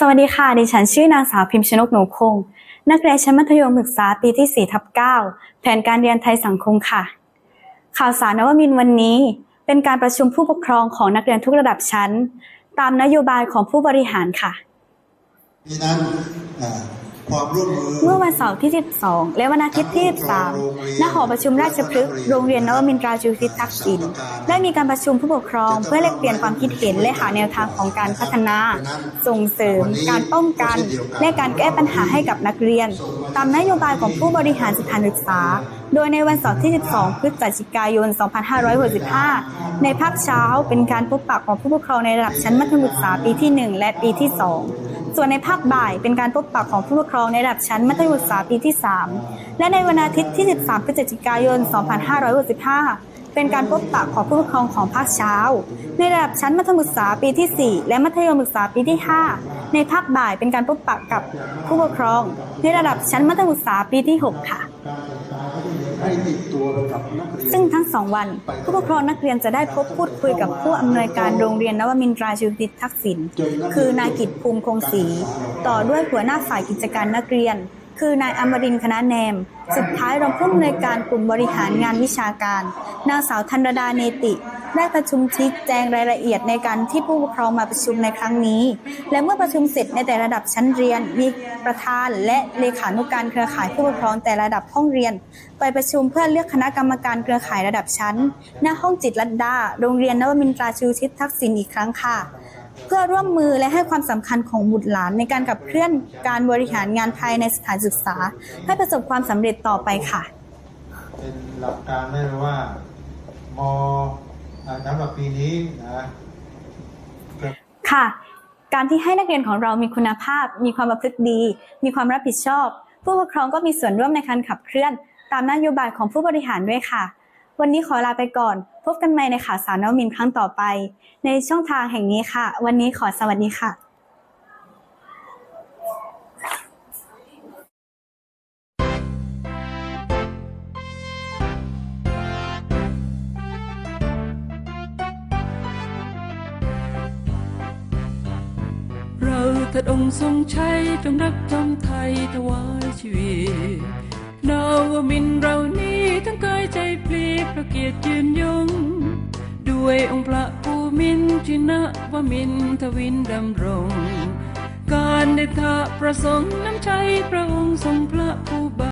สวัสดีค่ะ ดิฉันชื่อนางสาวพิมพ์ชนกหนูคง นักเรียนชั้นมัธยมศึกษาปีที่4ทับ9แผนการเรียนไทยสังคมค่ะ ข่าวสารนวมินทร์วันนี้ เป็นการประชุมผู้ปกครองของนักเรียนทุกระดับชั้น ตามนโยบายของผู้บริหารค่ะ นี้นั้น ความร่วมมือ เมื่อวันเสาร์ที่ 12 และวันอาทิตย์ที่ 13 ณ หอประชุมราชพฤกษ์ โรงเรียนนวมินทราชูทิศทักษิณ ได้มีการประชุมผู้ปกครอง เพื่อแลกเปลี่ยนความคิดเห็นและหาแนวทางของการพัฒนา ส่งเสริม การป้องกัน และการแก้ปัญหาให้กับนักเรียน ตามนโยบายของผู้บริหารสถานศึกษา โดยในวันเสาร์ที่ 12 พฤศจิกายน 2565 ในภาคเช้าเป็นการพบปะของผู้ปกครองในระดับชั้นมัธยมศึกษาปีที่ 1 และปีที่ 2 ส่วนในภาคบ่ายเป็นการพบปะของผู้ปกครองในระดับชั้นมัธยมศึกษาปีที่ 3 และในวันอาทิตย์ที่ 13 พฤศจิกายน 2565 เป็นการพบปะของผู้ปกครองของภาคเช้า ในระดับชั้นมัธยมศึกษาปีที่ 4 และมัธยมศึกษาปีที่ 5 ในภาคบ่ายเป็นการพบปะกับผู้ปกครอง ในระดับชั้นมัธยมศึกษาปีที่ 6 ค่ะ ซึ่งทั้งสองวัน ผู้ปกครองนักเรียนจะได้พบพูดคุยกับผู้อำนวยการโรงเรียนนวมินทราชูติทักษิณคือนายกิตภูมิคงศรีต่อด้วยหัวหน้าฝ่ายกิจการนักเรียน คือนายอมรินคณะแนม สุดท้ายรองผู้อำนวยการกลุ่มบริหารงานวิชาการ นางสาวธนรดาเนติ ได้ประชุมชี้แจงรายละเอียดในการที่ผู้ปกครองมาประชุมในครั้งนี้ และเมื่อประชุมเสร็จในแต่ระดับชั้นเรียน มีประธานและเลขานุการเครือข่ายผู้ปกครองแต่ระดับห้องเรียน ไปประชุมเพื่อเลือกคณะกรรมการเครือข่ายระดับชั้นณห้องจิตรลัดดา โรงเรียนนวมินทราชูชิตทักษิณอีกครั้งค่ะเพื่อร่วมมือและให้ความสำคัญของบุตรหลานในการขับเคลื่อนการบริหารงานภายในสถานศึกษา ให้ประสบความสำเร็จต่อไปค่ะ เป็นหลักการได้เลยว่าีนี้นะค่ะ การที่ให้นักเรียนของเรามีคุณภาพ มีความประพฤติดี มีความรับผิดชอบ ผู้ปกครองก็มีส่วนร่วมในการขับเคลื่อน ตามนโยบายของผู้บริหารด้วยค่ะ วันนี้ขอลาไปก่อน พบกันใหม่ในข่าวสารนวมินทร์ครั้งต่อไป ในช่องทางแห่งนี้ค่ะ วันนี้ขอสวัสดีค่ะ องค์ทรงชัยจงรักจำไทยถวายชีวิตนาวมินเรานี้ทั้งกายใจปลีพระเกียรติยืนยง ด้วยองค์พระภูมินทินะวมินทวินดำรง การเดทะประสงค์น้ำใจพระองค์ทรงพระผู้บา